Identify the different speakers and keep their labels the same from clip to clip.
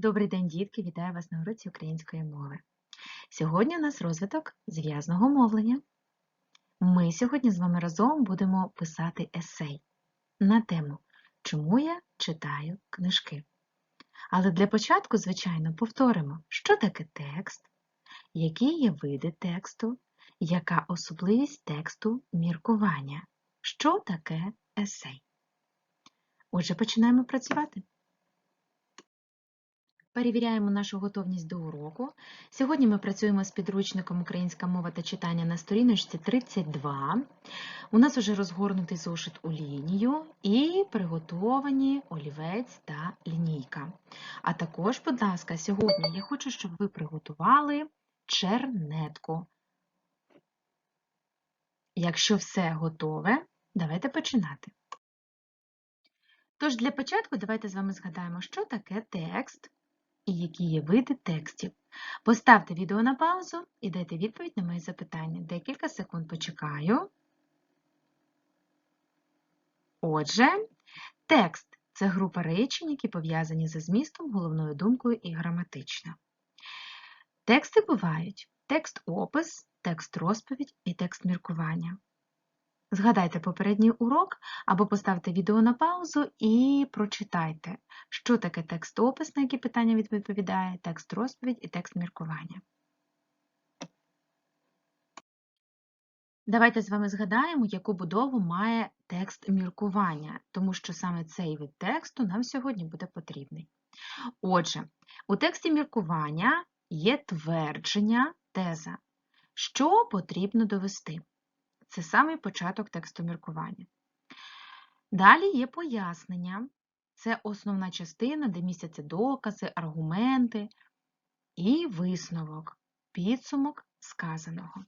Speaker 1: Добрий день, дітки! Вітаю вас на уроці української мови. Сьогодні у нас розвиток зв'язного мовлення. Ми сьогодні з вами разом будемо писати есей на тему Чому я читаю книжки. Але для початку, звичайно, повторимо, що таке текст, які є види тексту, яка особливість тексту міркування, що таке есей. Отже, починаємо працювати. Перевіряємо нашу готовність до уроку. Сьогодні ми працюємо з підручником Українська мова та читання на сторіночці 32. У нас вже розгорнутий зошит у лінію і приготовані олівець та лінійка. А також, будь ласка, сьогодні я хочу, щоб ви приготували чернетку. Якщо все готове, давайте починати. Тож, для початку давайте з вами згадаємо, що таке текст і які є види текстів. Поставте відео на паузу і дайте відповідь на мої запитання. Декілька секунд почекаю. Отже, текст це група речень, які пов'язані за змістом, головною думкою і граматично. Тексти бувають текст-опис, текст-розповідь і текст-міркування. Згадайте попередній урок або поставте відео на паузу і прочитайте, що таке текст-опис, на які питання відповідає, текст-розповідь і текст-міркування. Давайте з вами згадаємо, яку будову має текст міркування, тому що саме цей вид тексту нам сьогодні буде потрібний. Отже, у тексті міркування є твердження, теза, що потрібно довести. Це самий початок тексту міркування. Далі є пояснення. Це основна частина, де містяться докази, аргументи і висновок, підсумок сказаного.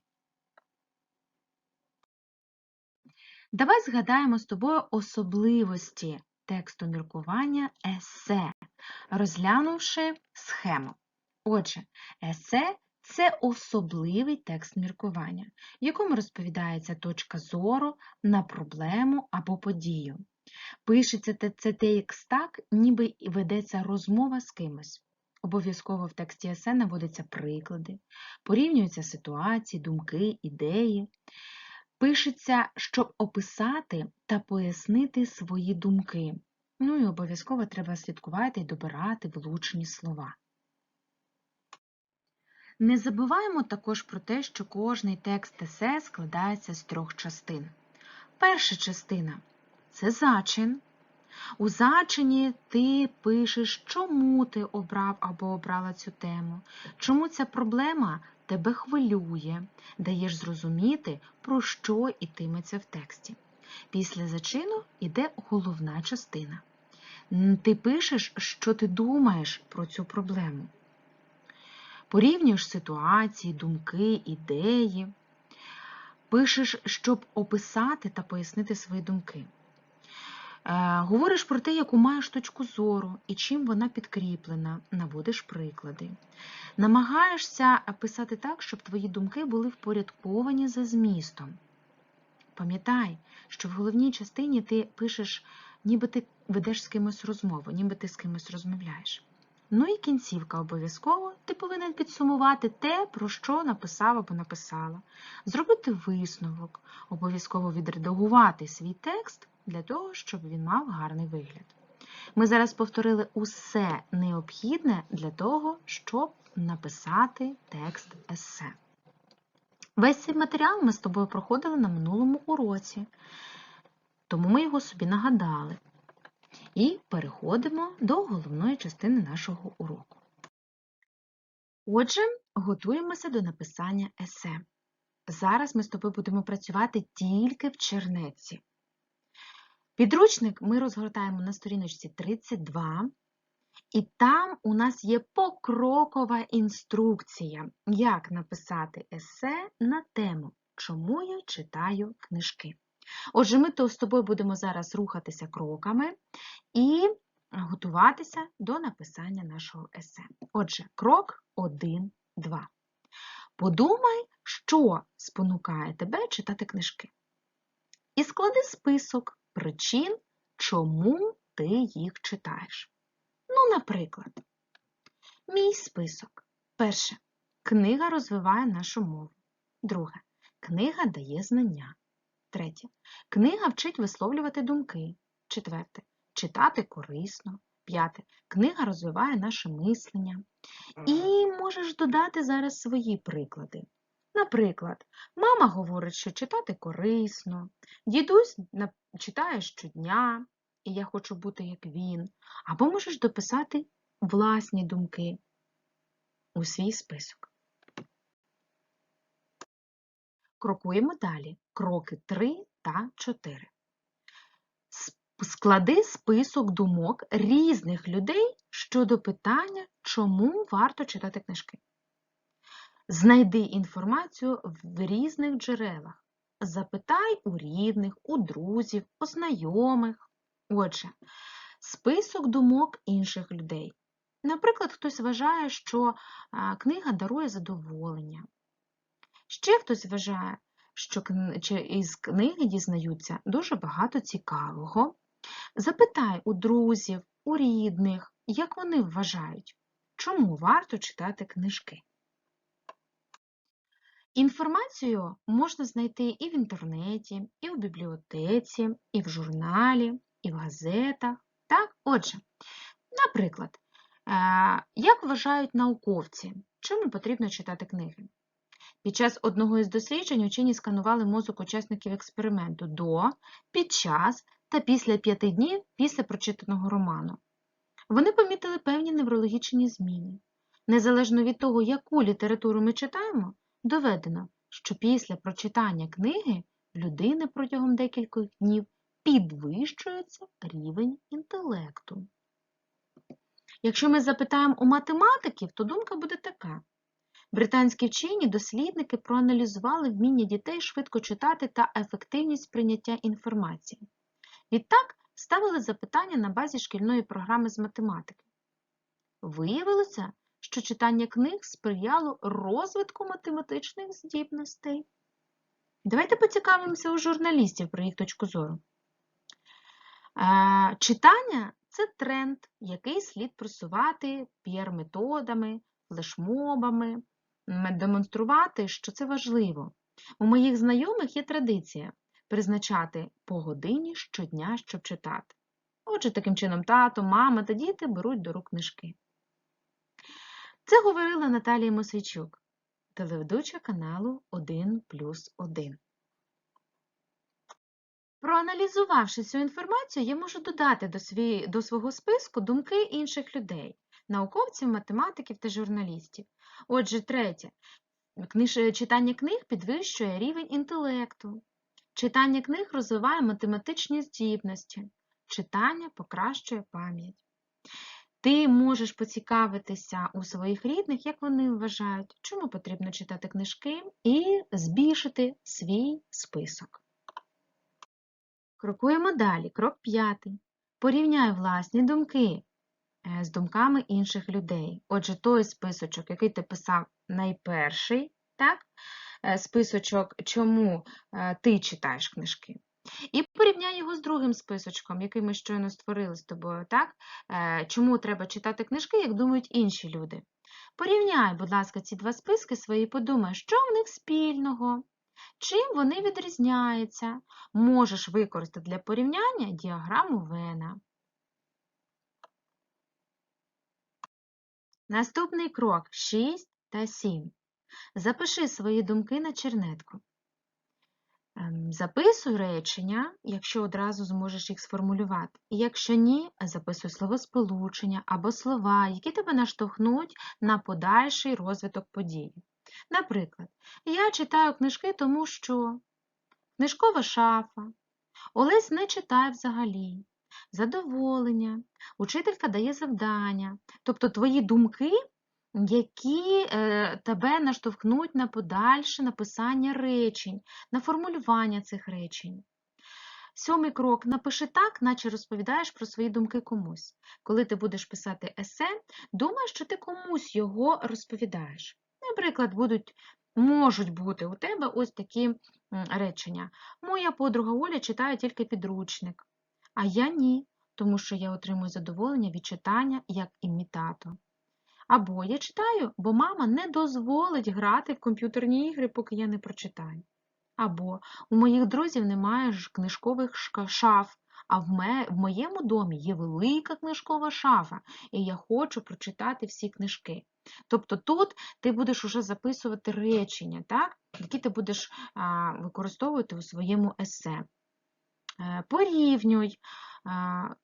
Speaker 1: Давай згадаємо з тобою особливості тексту міркування есе, розглянувши схему. Отже, есе це особливий текст міркування, в якому розповідається точка зору на проблему або подію. Пишеться це текст так, ніби ведеться розмова з кимось. Обов'язково в тексті есе наводяться приклади, порівнюються ситуації, думки, ідеї. Пишеться, щоб описати та пояснити свої думки. Ну і обов'язково треба слідкувати і добирати влучні слова. Не забуваємо також про те, що кожний текст есе складається з трьох частин. Перша частина це зачин. У зачині ти пишеш, чому ти обрав або обрала цю тему, чому ця проблема тебе хвилює, даєш зрозуміти, про що йтиметься в тексті. Після зачину йде головна частина. Ти пишеш, що ти думаєш про цю проблему. Порівнюєш ситуації, думки, ідеї, пишеш, щоб описати та пояснити свої думки. Е, говориш про те, яку маєш точку зору і чим вона підкріплена, наводиш приклади. Намагаєшся писати так, щоб твої думки були впорядковані за змістом. Пам'ятай, що в головній частині ти пишеш, ніби ти ведеш з кимось розмову, ніби ти з кимось розмовляєш. Ну і кінцівка обов'язково ти повинен підсумувати те, про що написав або написала, зробити висновок, обов'язково відредагувати свій текст для того, щоб він мав гарний вигляд. Ми зараз повторили усе необхідне для того, щоб написати текст есе. Весь цей матеріал ми з тобою проходили на минулому уроці, тому ми його собі нагадали. І переходимо до головної частини нашого уроку. Отже, готуємося до написання есе. Зараз ми з тобою будемо працювати тільки в чернеці. Підручник ми розгортаємо на сторіночці 32, і там у нас є покрокова інструкція, як написати есе на тему, чому я читаю книжки. Отже, ми то з тобою будемо зараз рухатися кроками і готуватися до написання нашого есе. Отже, крок 1, 2. Подумай, що спонукає тебе читати книжки. І склади список причин, чому ти їх читаєш. Ну, наприклад, Мій список. Перше. Книга розвиває нашу мову. Друге. Книга дає знання. Третє. Книга вчить висловлювати думки. Четверте. Читати корисно. П'яте. Книга розвиває наше мислення. І можеш додати зараз свої приклади. Наприклад, мама говорить, що читати корисно, дідусь читає щодня, і я хочу бути як він. Або можеш дописати власні думки у свій список. Крокуємо далі. Кроки 3 та 4. Склади список думок різних людей щодо питання, чому варто читати книжки. Знайди інформацію в різних джерелах. Запитай у рідних, у друзів, у знайомих. Отже, список думок інших людей. Наприклад, хтось вважає, що книга дарує задоволення. Ще хтось вважає, що із книги дізнаються дуже багато цікавого. Запитай у друзів, у рідних, як вони вважають, чому варто читати книжки. Інформацію можна знайти і в інтернеті, і в бібліотеці, і в журналі, і в газетах. Так? Отже, наприклад, е, як вважають науковці, чому потрібно читати книги? Під час одного із досліджень учені сканували мозок учасників експерименту до, під час та після п'яти днів після прочитаного роману. Вони помітили певні неврологічні зміни. Незалежно від того, яку літературу ми читаємо, доведено, що після прочитання книги людини протягом декількох днів підвищується рівень інтелекту. Якщо ми запитаємо у математиків, то думка буде така. Британські вчені дослідники проаналізували вміння дітей швидко читати та ефективність прийняття інформації. Відтак ставили запитання на базі шкільної програми з математики. Виявилося, що читання книг сприяло розвитку математичних здібностей. Давайте поцікавимося у журналістів про їх точку зору. Е, Читання це тренд, який слід просувати піар-методами, флешмобами, демонструвати, що це важливо. У моїх знайомих є традиція призначати по годині щодня, щоб читати. Отже, таким чином тато, мама та діти беруть до рук книжки. Це говорила Наталія Мосейчук, телеведуча каналу 1 плюс 1. Проаналізувавши цю інформацію, я можу додати до, свій, до свого списку думки інших людей, науковців, математиків та журналістів. Отже, третє. Читання книг підвищує рівень інтелекту. Читання книг розвиває математичні здібності. Читання покращує пам'ять. Ти можеш поцікавитися у своїх рідних, як вони вважають, чому потрібно читати книжки, і збільшити свій список. Крокуємо далі. Крок п'ятий. Порівняй власні думки е, з думками інших людей. Отже, той списочок, який ти писав найперший, так? е, списочок, чому е, ти читаєш книжки. І порівняй його з другим списочком, який ми щойно створили з тобою, так? Е, Чому треба читати книжки, як думають інші люди. Порівняй, будь ласка, ці два списки свої подумай, що в них спільного, чим вони відрізняються. Можеш використати для порівняння діаграму Вена. Наступний крок 6 та 7. Запиши свої думки на чернетку. Ем, Записуй речення, якщо одразу зможеш їх сформулювати. Якщо ні, записуй словосполучення або слова, які тебе наштовхнуть на подальший розвиток події. Наприклад, я читаю книжки, тому що книжкова шафа, Олесь не читає взагалі, задоволення, учителька дає завдання, тобто твої думки, які е, тебе наштовхнуть на подальше написання речень, на формулювання цих речень. Сьомий крок напиши так, наче розповідаєш про свої думки комусь. Коли ти будеш писати есе, думай, що ти комусь його розповідаєш. Наприклад, будуть, можуть бути у тебе ось такі речення. Моя подруга Оля читає тільки підручник, а я ні, тому що я отримую задоволення від читання як імітатор. Або я читаю, бо мама не дозволить грати в комп'ютерні ігри, поки я не прочитаю. Або у моїх друзів немає ж книжкових шаф, а в, ме, в моєму домі є велика книжкова шафа, і я хочу прочитати всі книжки. Тобто тут ти будеш уже записувати речення, так? які ти будеш використовувати у своєму есе. Е, Порівнюй,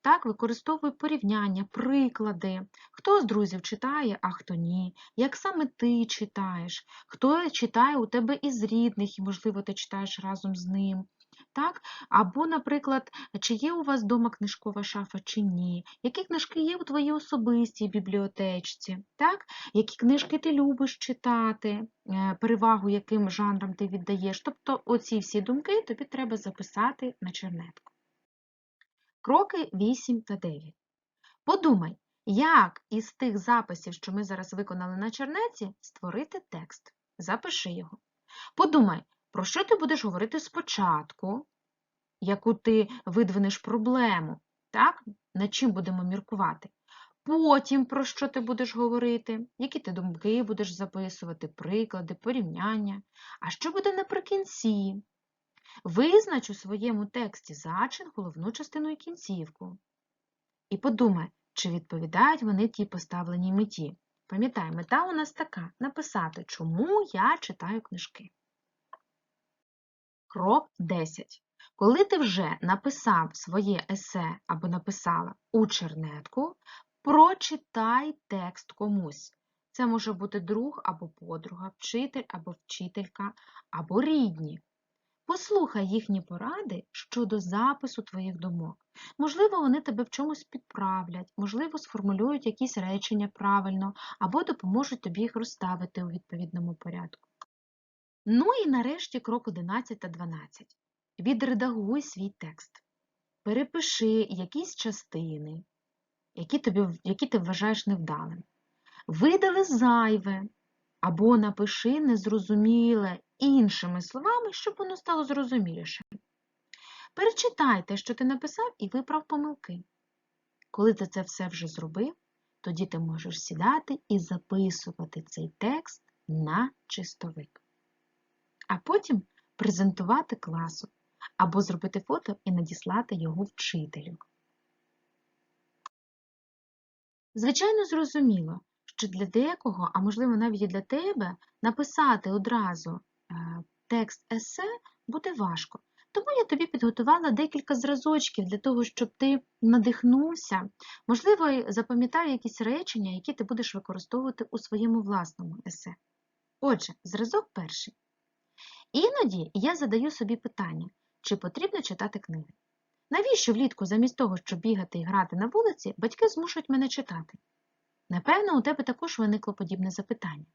Speaker 1: так, використовуй порівняння, приклади. Хто з друзів читає, а хто ні. Як саме ти читаєш, хто читає у тебе із рідних, і, можливо, ти читаєш разом з ним. Так? Або, наприклад, чи є у вас вдома книжкова шафа, чи ні, які книжки є у твоїй особистій бібліотечці, так? які книжки ти любиш читати, е, перевагу яким жанрам ти віддаєш. Тобто оці всі думки тобі треба записати на чернетку. Кроки 8 та 9. Подумай, як із тих записів, що ми зараз виконали на чернеці, створити текст. Запиши його. Подумай, про що ти будеш говорити спочатку, яку ти видвинеш проблему, так? над чим будемо міркувати. Потім про що ти будеш говорити, які ти думки будеш записувати, приклади, порівняння. А що буде наприкінці? Визнач у своєму тексті зачин, головну частину і кінцівку. І подумай, чи відповідають вони тій поставленій меті. Пам'ятай, мета у нас така написати, чому я читаю книжки. Крок 10. Коли ти вже написав своє есе або написала у чернетку, прочитай текст комусь. Це може бути друг або подруга, вчитель або вчителька, або рідні. Послухай їхні поради щодо запису твоїх думок. Можливо, вони тебе в чомусь підправлять, можливо, сформулюють якісь речення правильно, або допоможуть тобі їх розставити у відповідному порядку. Ну і нарешті крок 11 та 12. Відредагуй свій текст. Перепиши якісь частини, які, тобі, які ти вважаєш невдалим. Видали зайве, або напиши незрозуміле іншими словами, щоб воно стало зрозумілішим. Перечитай те, що ти написав, і виправ помилки. Коли ти це все вже зробив, тоді ти можеш сідати і записувати цей текст на чистовик. А потім презентувати класу або зробити фото і надіслати його вчителю. Звичайно, зрозуміло, що для декого, а можливо навіть і для тебе, написати одразу е, текст есе буде важко. Тому я тобі підготувала декілька зразочків для того, щоб ти надихнувся, можливо, запам'ятав якісь речення, які ти будеш використовувати у своєму власному есе. Отже, зразок перший. Іноді я задаю собі питання, чи потрібно читати книги. Навіщо влітку, замість того, щоб бігати і грати на вулиці, батьки змушують мене читати? Напевно, у тебе також виникло подібне запитання.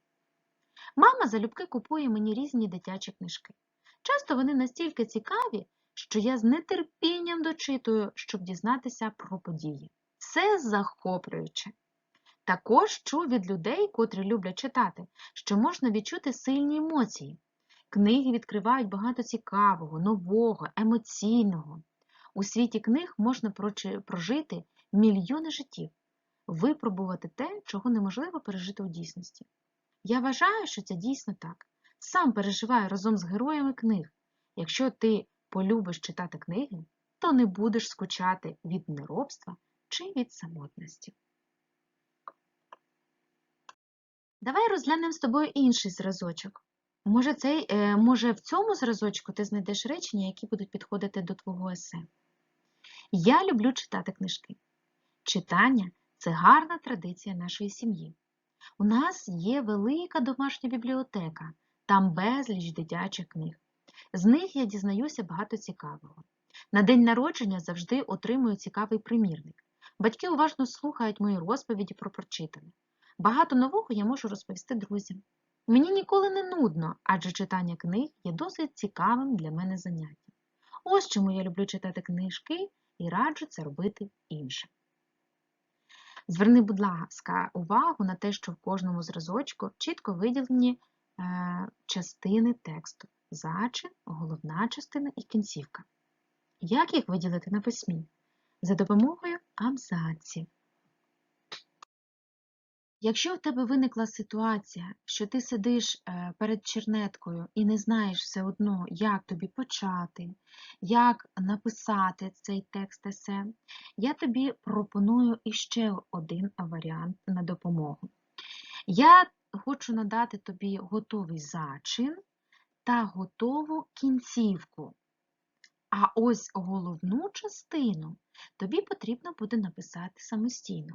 Speaker 1: Мама залюбки купує мені різні дитячі книжки. Часто вони настільки цікаві, що я з нетерпінням дочитую, щоб дізнатися про події. Це захоплююче. Також чув від людей, котрі люблять читати, що можна відчути сильні емоції. Книги відкривають багато цікавого, нового, емоційного. У світі книг можна прожити мільйони життів, випробувати те, чого неможливо пережити у дійсності. Я вважаю, що це дійсно так. Сам переживаю разом з героями книг. Якщо ти полюбиш читати книги, то не будеш скучати від неробства чи від самотності. Давай розглянемо з тобою інший зразочок. Може, цей, е, може, в цьому зразочку ти знайдеш речення, які будуть підходити до твого есе. Я люблю читати книжки. Читання це гарна традиція нашої сім'ї. У нас є велика домашня бібліотека, там безліч дитячих книг. З них я дізнаюся багато цікавого. На день народження завжди отримую цікавий примірник. Батьки уважно слухають мої розповіді про прочитане. Багато нового я можу розповісти друзям. Мені ніколи не нудно, адже читання книг є досить цікавим для мене заняттям. Ось чому я люблю читати книжки і раджу це робити іншим. Зверни, будь ласка, увагу на те, що в кожному зразочку чітко виділені е, частини тексту зачин, головна частина і кінцівка. Як їх виділити на письмі? За допомогою абзаців. Якщо в тебе виникла ситуація, що ти сидиш е, перед чернеткою і не знаєш все одно, як тобі почати, як написати цей текст есе, я тобі пропоную іще один варіант на допомогу. Я хочу надати тобі готовий зачин та готову кінцівку. А ось головну частину тобі потрібно буде написати самостійно.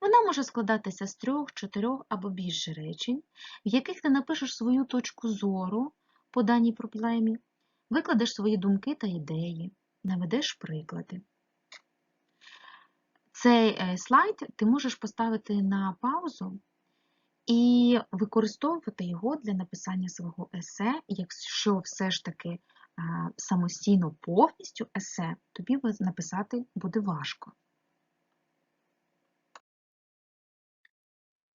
Speaker 1: Вона може складатися з трьох, чотирьох або більше речень, в яких ти напишеш свою точку зору по даній проблемі, викладеш свої думки та ідеї, наведеш приклади. Цей е, слайд ти можеш поставити на паузу і використовувати його для написання свого есе, якщо все ж таки самостійно повністю есе, тобі написати буде важко.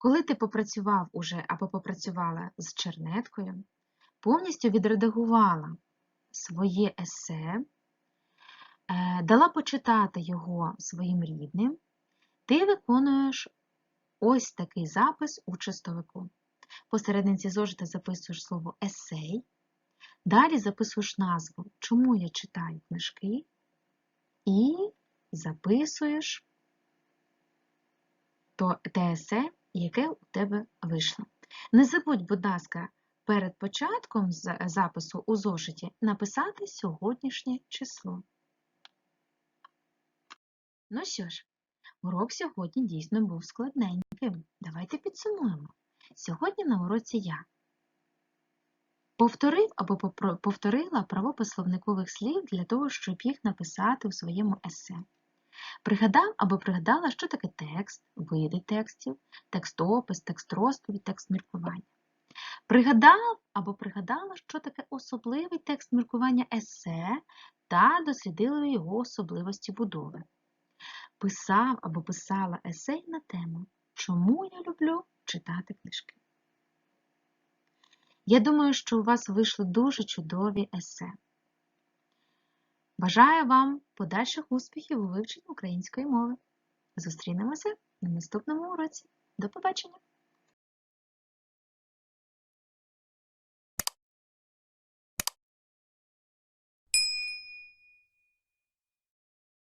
Speaker 1: Коли ти попрацював уже або попрацювала з чернеткою, повністю відредагувала своє есе, е, дала почитати його своїм рідним, ти виконуєш ось такий запис у чистовику. Посерединці зошита записуєш слово есей, далі записуєш назву, чому я читаю книжки, і записуєш те есе, яке у тебе вийшло. Не забудь, будь ласка, перед початком запису у зошиті написати сьогоднішнє число. Ну що ж, урок сьогодні дійсно був складненьким. Давайте підсумуємо. Сьогодні на уроці я повторив або повторила правопис словникових слів для того, щоб їх написати у своєму есе. Пригадав або пригадала, що таке текст, види текстів, текстопис, текст розповідь, текст міркування. Пригадав або пригадала, що таке особливий текст міркування есе та дослідили його особливості будови. Писав або писала есей на тему Чому я люблю читати книжки. Я думаю, що у вас вийшли дуже чудові есе. Бажаю вам подальших успіхів у вивченні української мови. Зустрінемося на наступному уроці. До побачення!